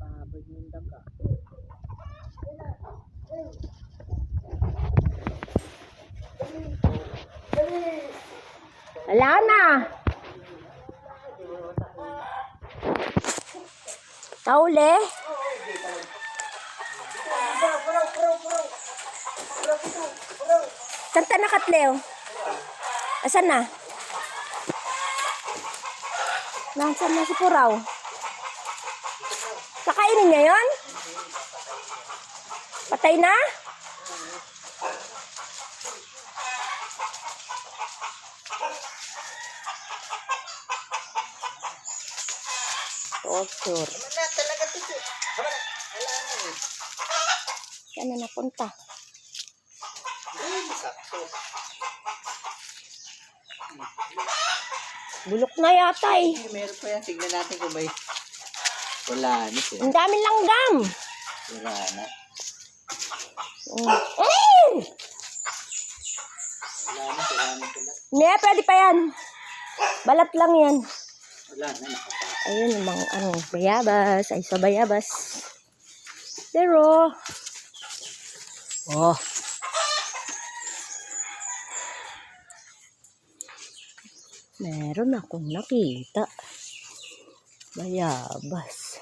Pahabad yung daga. Wala na. Taule. Kanta na katleo. Asan na? Nasaan na si Puraw? Kakainin niya yon? Patay na? Torture. Wala talaga to. Wala. Wala na eh. Saan na napunta? Ay, sakto. Bulok na yata eh. Ay, meron pa yan. Tignan natin kung may... Wala na siya. Ang daming langgam. Wala na. Mm. Mm! Wala na. Wala na pala. Hindi, pwede pa yan. Balat lang yan. Wala na. Nakapasok. Ayun yung mga ano, bayabas. Ay, sa bayabas. Pero, oh. Meron akong nakita. Bayabas.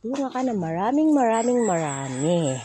Bunga ka na maraming maraming marami.